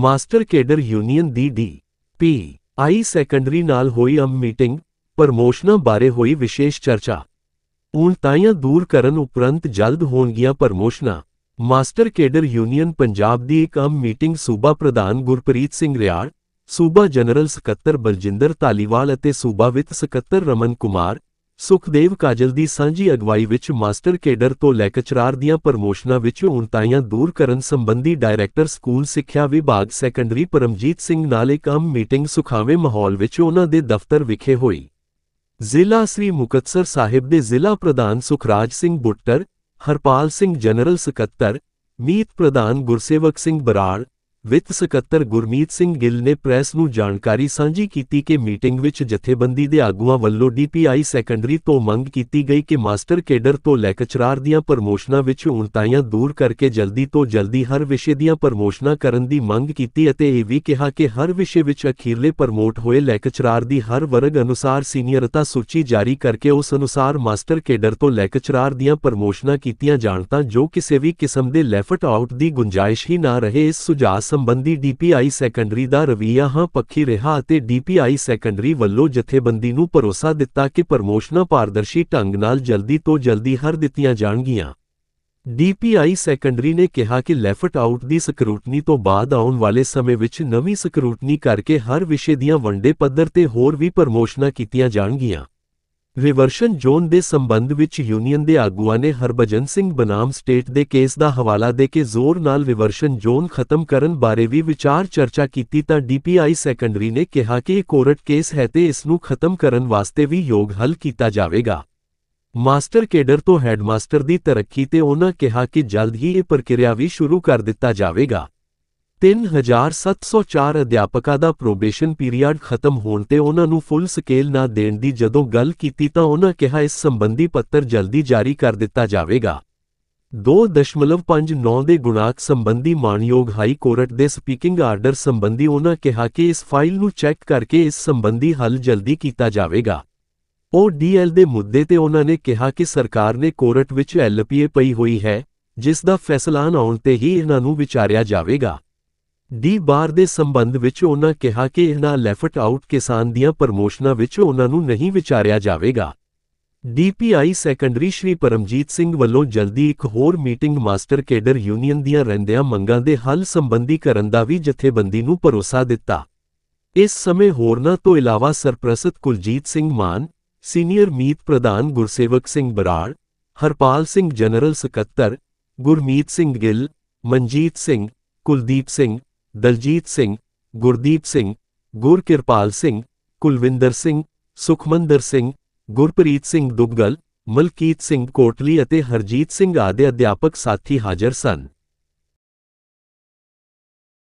Master cadre union ਦੀ D P I secondary ਨਾਲ ਹੋਈ ਅਮ ਮੀਟਿੰਗ, ਪ੍ਰਮੋਸ਼ਨਾਂ ਬਾਰੇ ਹੋਈ ਵਿਸ਼ੇਸ਼ ਚਰਚਾ। ਊਣਤਾਈਆਂ ਦੂਰ ਕਰਨ ਉਪਰੰਤ ਜਲਦ ਹੋਣਗੀਆਂ ਪ੍ਰਮੋਸ਼ਨਾਂ। ਮਾਸਟਰ ਕੇਡਰ ਯੂਨੀਅਨ ਪੰਜਾਬ ਦੀ ਇੱਕ ਅਮ ਮੀਟਿੰਗ ਸੂਬਾ ਪ੍ਰਧਾਨ ਗੁਰਪ੍ਰੀਤ ਸਿੰਘ ਰਿਆੜ, ਸੂਬਾ ਜਨਰਲ ਸਕੱਤਰ ਬਲਜਿੰਦਰ ਧਾਲੀਵਾਲ ਅਤੇ ਸੂਬਾ ਵਿੱਤ ਸਕੱਤਰ ਰਮਨ ਕੁਮਾਰ ਸੁਖਦੇਵ ਕਾਜਲ ਦੀ ਸਾਂਝੀ ਅਗਵਾਈ ਵਿੱਚ ਮਾਸਟਰ ਕੇਡਰ ਤੋਂ ਲੈਕਚਰਾਰ ਦੀਆਂ ਪ੍ਰਮੋਸ਼ਨਾਂ ਵਿੱਚ ਉਣਤਾਈਆਂ ਦੂਰ ਕਰਨ ਸੰਬੰਧੀ ਡਾਇਰੈਕਟਰ ਸਕੂਲ ਸਿੱਖਿਆ ਵਿਭਾਗ ਸੈਕੰਡਰੀ ਪਰਮਜੀਤ ਸਿੰਘ ਨਾਲ ਇੱਕ ਆਮ ਮੀਟਿੰਗ ਸੁਖਾਵੇਂ ਮਾਹੌਲ ਵਿੱਚ ਉਹਨਾਂ ਦੇ ਦਫ਼ਤਰ ਵਿਖੇ ਹੋਈ। ਜ਼ਿਲ੍ਹਾ ਸ੍ਰੀ ਮੁਕਤਸਰ ਸਾਹਿਬ ਦੇ ਜ਼ਿਲ੍ਹਾ ਪ੍ਰਧਾਨ ਸੁਖਰਾਜ ਸਿੰਘ ਬੁੱਟਰ, ਹਰਪਾਲ ਸਿੰਘ ਜਨਰਲ ਸਕੱਤਰ, ਮੀਤ ਪ੍ਰਧਾਨ ਗੁਰਸੇਵਕ ਸਿੰਘ ਬਰਾੜ ਵਿੱਤ ਸਕੱਤਰ ਗੁਰਮੀਤ ਸਿੰਘ ਗਿੱਲ ਨੇ ਪ੍ਰੈਸ ਨੂੰ ਜਾਣਕਾਰੀ ਸਾਂਝੀ ਕੀਤੀ ਕਿ ਮੀਟਿੰਗ ਵਿੱਚ ਜਥੇਬੰਦੀ ਦੇ ਆਗੂਆਂ ਵੱਲੋਂ ਡੀਪੀਆਈ ਸੈਕੰਡਰੀ ਤੋਂ ਮੰਗ ਕੀਤੀ ਗਈ ਕਿ ਮਾਸਟਰ ਕੇਡਰ ਤੋਂ ਲੈਕਚਰਾਰ ਦੀਆਂ ਪ੍ਰਮੋਸ਼ਨਾਂ ਵਿੱਚ ਉਣਤਾਈਆਂ ਦੂਰ ਕਰਕੇ ਜਲਦੀ ਤੋਂ ਜਲਦੀ ਹਰ ਵਿਸ਼ੇ ਦੀਆਂ ਪ੍ਰਮੋਸ਼ਨਾਂ ਕਰਨ ਦੀ ਮੰਗ ਕੀਤੀ ਅਤੇ ਇਹ ਵੀ ਕਿਹਾ ਕਿ ਹਰ ਵਿਸ਼ੇ ਵਿੱਚ ਅਖੀਰਲੇ ਪ੍ਰਮੋਟ ਹੋਏ ਲੈਕਚਰਾਰ ਦੀ ਹਰ ਵਰਗ ਅਨੁਸਾਰ ਸੀਨੀਅਰਤਾ ਸੂਚੀ ਜਾਰੀ ਕਰਕੇ ਉਸ ਅਨੁਸਾਰ ਮਾਸਟਰ ਕੇਡਰ ਤੋਂ ਲੈਕਚਰਾਰ ਦੀਆਂ ਪ੍ਰਮੋਸ਼ਨਾਂ ਕੀਤੀਆਂ ਜਾਣ ਤਾਂ ਜੋ ਕਿਸੇ ਵੀ ਕਿਸਮ ਦੇ ਲੈਫਟ ਆਊਟ ਦੀ ਗੁੰਜਾਇਸ਼ ਹੀ ਨਾ ਰਹੇ ਇਸ ਸੁਝਾਅ ਸੰਬੰਧੀ ਡੀਪੀਆਈ ਸੈਕੰਡਰੀ ਦਾ ਰਵੱਈਆ ਹਾਂ ਪੱਖੀ ਰਿਹਾ ਅਤੇ ਡੀਪੀਆਈ ਸੈਕੰਡਰੀ ਵੱਲੋਂ ਜਥੇਬੰਦੀ ਨੂੰ ਭਰੋਸਾ ਦਿੱਤਾ ਕਿ ਪ੍ਰਮੋਸ਼ਨਾਂ ਪਾਰਦਰਸ਼ੀ ਢੰਗ ਨਾਲ ਜਲਦੀ ਤੋਂ ਜਲਦੀ ਹਰ ਦਿੱਤੀਆਂ ਜਾਣਗੀਆਂ। ਡੀਪੀਆਈ ਸੈਕੰਡਰੀ ਨੇ ਕਿਹਾ ਕਿ ਲੈਫਟ ਆਊਟ ਦੀ ਸਕਰੂਟਨੀ ਤੋਂ ਬਾਅਦ ਆਉਣ ਵਾਲੇ ਸਮੇਂ ਵਿੱਚ ਨਵੀਂ ਸਕਰੂਟਨੀ ਕਰਕੇ ਹਰ ਵਿਸ਼ੇ ਦੀਆਂ ਵੰਡੇ ਪੱਧਰ ਤੇ ਹੋਰ ਵੀ ਪ੍ਰਮੋਸ਼ਨਾਂ ਕੀਤੀਆਂ ਜਾਣਗੀਆਂ। ਰਿਵਰਸ਼ਨ ਜ਼ੋਨ ਦੇ ਸੰਬੰਧ ਵਿੱਚ ਯੂਨੀਅਨ ਦੇ ਆਗੂਆਂ ਨੇ ਹਰਭਜਨ ਸਿੰਘ ਬਨਾਮ ਸਟੇਟ ਦੇ ਕੇਸ ਦਾ ਹਵਾਲਾ ਦੇ ਕੇ ਜ਼ੋਰ ਨਾਲ ਰਿਵਰਸ਼ਨ ਜ਼ੋਨ ਖਤਮ ਕਰਨ ਬਾਰੇ ਵੀ ਵਿਚਾਰ ਚਰਚਾ ਕੀਤੀ ਤਾਂ ਡੀਪੀਆਈ ਸੈਕੰਡਰੀ ਨੇ ਕਿਹਾ ਕਿ ਇਹ ਕੋਰਟ ਕੇਸ ਹੈ ਤੇ ਇਸ ਨੂੰ ਖਤਮ ਕਰਨ ਵਾਸਤੇ ਵੀ ਯੋਗ ਹੱਲ ਕੀਤਾ ਜਾਵੇਗਾ। ਮਾਸਟਰ ਕੇਡਰ ਤੋਂ ਹੈਡਮਾਸਟਰ ਦੀ ਤਰੱਕੀ ਤੇ ਉਹਨਾਂ ਕਿਹਾ ਕਿ ਜਲਦ ਹੀ ਇਹ ਪ੍ਰਕਿਰਿਆ ਵੀ ਸ਼ੁਰੂ ਕਰ ਦਿੱਤਾ ਜਾਵੇਗਾ। 3704 ਅਧਿਆਪਕਾਂ ਦਾ ਪ੍ਰੋਬੇਸ਼ਨ ਪੀਰੀਅਡ ਖਤਮ ਹੋਣ ਤੇ ਉਹਨਾਂ ਨੂੰ ਫੁੱਲ ਸਕੇਲ ਨਾ ਦੇਣ ਦੀ ਜਦੋਂ ਗੱਲ ਕੀਤੀ ਤਾਂ ਉਹਨਾਂ ਕਿਹਾ ਇਸ ਸੰਬੰਧੀ ਪੱਤਰ ਜਲਦੀ ਜਾਰੀ ਕਰ ਦਿੱਤਾ ਜਾਵੇਗਾ। 2.59 ਦੇ ਗੁਣਾਕ ਸੰਬੰਧੀ ਮਾਨਯੋਗ ਹਾਈ ਕੋਰਟ ਦੇ ਸਪੀਕਿੰਗ ਆਰਡਰ ਸੰਬੰਧੀ ਉਹਨਾਂ ਕਿਹਾ ਕਿ ਇਸ ਫਾਈਲ ਨੂੰ ਚੈੱਕ ਕਰਕੇ ਇਸ ਸੰਬੰਧੀ ਹੱਲ ਜਲਦੀ ਕੀਤਾ ਜਾਵੇਗਾ। ਉਹ ਡੀਐਲ ਦੇ ਮੁੱਦੇ ਤੇ ਉਹਨਾਂ ਨੇ ਕਿਹਾ ਕਿ ਸਰਕਾਰ ਨੇ ਕੋਰਟ ਵਿੱਚ ਐਲਪੀਏ ਪਈ ਹੋਈ ਹੈ, ਜਿਸ ਦਾ ਫੈਸਲਾ ਆਉਣ ਤੇ ਹੀ ਇਹਨਾਂ ਨੂੰ ਵਿਚਾਰਿਆ ਜਾਵੇਗਾ। ਡੀ ਬਾਰ ਦੇ ਸੰਬੰਧ ਵਿੱਚ ਉਹਨਾਂ ਕਿਹਾ ਕਿ ਇਹਨਾਂ ਲੈਫਟ ਆਊਟ ਕਿਸਾਨ ਦੀਆਂ ਪ੍ਰਮੋਸ਼ਨਾਂ ਵਿੱਚ ਉਹਨਾਂ ਨੂੰ ਨਹੀਂ ਵਿਚਾਰਿਆ ਜਾਵੇਗਾ। ਡੀਪੀਆਈ ਸੈਕੰਡਰੀ ਸ਼੍ਰੀ ਪਰਮਜੀਤ ਸਿੰਘ ਵੱਲੋਂ ਜਲਦੀ ਇੱਕ ਹੋਰ ਮੀਟਿੰਗ ਮਾਸਟਰ ਕੇਡਰ ਯੂਨੀਅਨ ਦੀਆਂ ਰਹਿੰਦਿਆਂ ਮੰਗਾਂ ਦੇ ਹੱਲ ਸੰਬੰਧੀ ਕਰਨ ਦਾ ਵੀ ਜਥੇਬੰਦੀ ਨੂੰ ਭਰੋਸਾ ਦਿੱਤਾ। ਇਸ ਸਮੇਂ ਹੋਰਨਾਂ ਤੋਂ ਇਲਾਵਾ ਸਰਪ੍ਰਸਤ ਕੁਲਜੀਤ ਸਿੰਘ ਮਾਨ, ਸੀਨੀਅਰ ਮੀਤ ਪ੍ਰਧਾਨ ਗੁਰਸੇਵਕ ਸਿੰਘ ਬਰਾੜ, ਹਰਪਾਲ ਸਿੰਘ ਜਨਰਲ ਸਕੱਤਰ, ਗੁਰਮੀਤ ਸਿੰਘ ਗਿੱਲ, ਮਨਜੀਤ ਸਿੰਘ, ਕੁਲਦੀਪ ਸਿੰਘ ਦਲਜੀਤ ਸਿੰਘ, ਗੁਰਦੀਪ ਸਿੰਘ, ਗੁਰਕਿਰਪਾਲ ਸਿੰਘ, ਕੁਲਵਿੰਦਰ ਸਿੰਘ, ਸੁਖਮੰਦਰ ਸਿੰਘ, ਗੁਰਪ੍ਰੀਤ ਸਿੰਘ ਦੁੱਗਲ, ਮਲਕੀਤ ਸਿੰਘ ਕੋਟਲੀ ਅਤੇ ਹਰਜੀਤ ਸਿੰਘ ਆਦਿ ਅਧਿਆਪਕ ਸਾਥੀ ਹਾਜ਼ਰ ਸਨ।